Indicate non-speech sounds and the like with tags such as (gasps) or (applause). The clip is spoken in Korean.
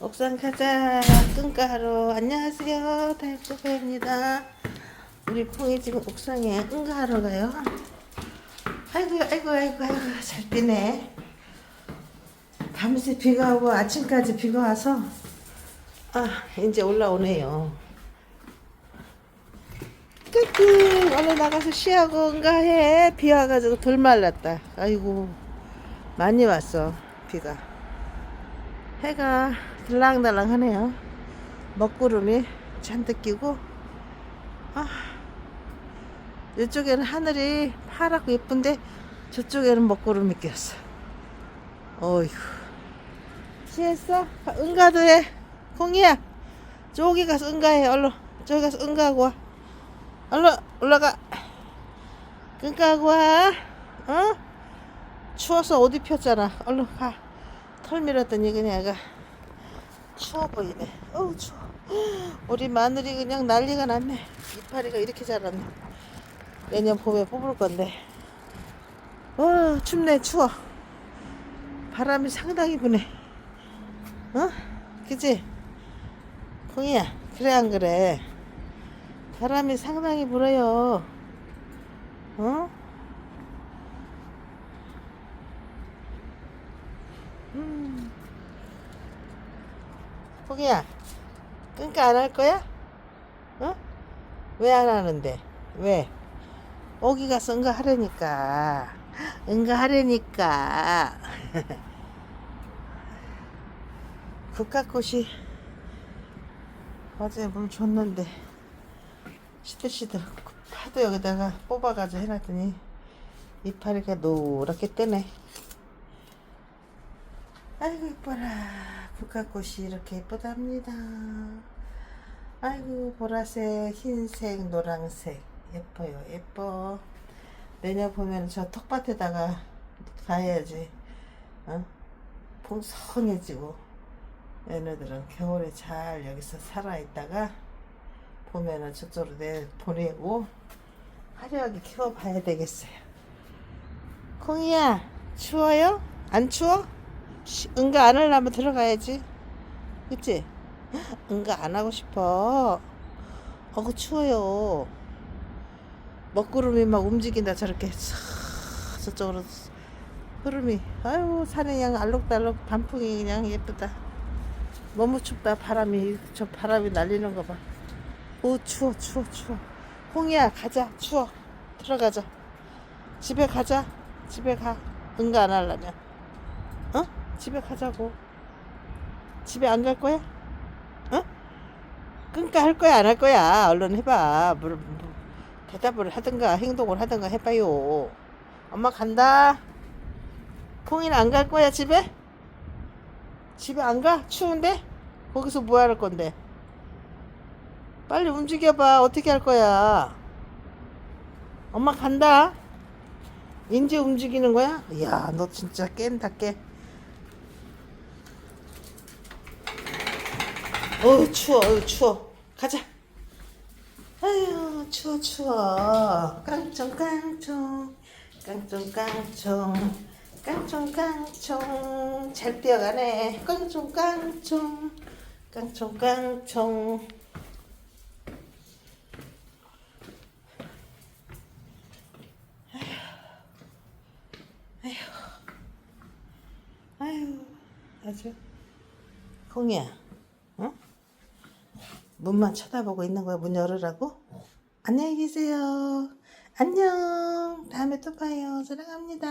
옥상 가자. 응가하러. 안녕하세요. 다육소파입니다. 우리 콩이 지금 옥상에 응가하러 가요. 아이고 아이고 아이고 아이고 잘 뛰네. 밤새 비가 오고 아침까지 비가 와서 아 이제 올라오네요. 끝끝 얼른 나가서 쉬하고 응가해. 비 와가지고 덜 말랐다. 아이고 많이 왔어 비가 해가 들랑달랑하네요. 먹구름이 잔뜩 끼고 아, 이쪽에는 하늘이 파랗고 예쁜데 저쪽에는 먹구름이 꼈어. 어휴. 취했어? 응가도 해. 콩이야. 저기 가서 응가해. 얼른. 저기 가서 응가하고 와. 얼른 올라가. 응가하고 와. 어? 추워서 옷 입혔잖아. 얼른 가. 털 밀었더니 그냥 애가 추워 보이네. 어우 추워. 우리 마늘이 그냥 난리가 났네. 이파리가 이렇게 자랐네. 내년 봄에 뽑을 건데. 와 춥네 추워. 바람이 상당히 부네. 어? 그지? 콩이야 그래 안 그래? 바람이 상당히 불어요. 어? 포기야, 끈까 안 할 거야? 어? 왜 안 하는데? 왜? 오기 가서 응가하려니까. 응가하려니까. (laughs) 국화꽃이 어제 물 줬는데 시들시들 파도 여기다가 뽑아가지고 해놨더니 이파리가 노랗게 뜨네. 아이고 이뻐라. 국화꽃이 이렇게 예쁘답니다. 아이고 보라색 흰색 노란색. 예뻐요 예뻐. 내년 보면 저 텃밭에다가 가야지. 어? 풍성해지고. 얘네들은 겨울에 잘 여기서 살아있다가 보면은 저쪽으로 내 보내고 화려하게 키워봐야 되겠어요. 콩이야 추워요? 안 추워? 시- 응가 안 하려면 들어가야지. 그치? (gasps) 응가 안 하고 싶어. 어그 추워요. 먹구름이 막 움직인다 저렇게 싹 저쪽으로 흐름이 아유 산에 그냥 알록달록 단풍이 그냥 예쁘다. 너무 춥다 바람이 저 바람이 날리는 거 봐. 오 추워 추워 추워. 홍이야 가자 추워 들어가자. 집에 가자 집에 가 응가 안 하려면. 어? 집에 가자고. 집에 안 갈 거야? 어? 끈까 할 거야, 안 할 거야? 얼른 해봐. 물, 뭐, 대답을 하든가 행동을 하든가 해봐요. 엄마 간다. 콩이는 안 갈 거야, 집에? 집에 안 가? 추운데? 거기서 뭐 할 건데? 빨리 움직여봐. 어떻게 할 거야? 엄마 간다. 인제 움직이는 거야? 이야, 너 진짜 깬다, 깨. 어우 추워 어우 추워. 가자. 아유 추워 추워. 깡총 깡총. 깡총 깡총. 깡총 깡총. 잘 뛰어가네. 깡총 깡총. 깡총 깡총. 아유 아주. 콩이야. 어? 문만 쳐다보고 있는 거야. 문 열으라고? 안녕히 계세요. 안녕. 다음에 또 봐요. 사랑합니다.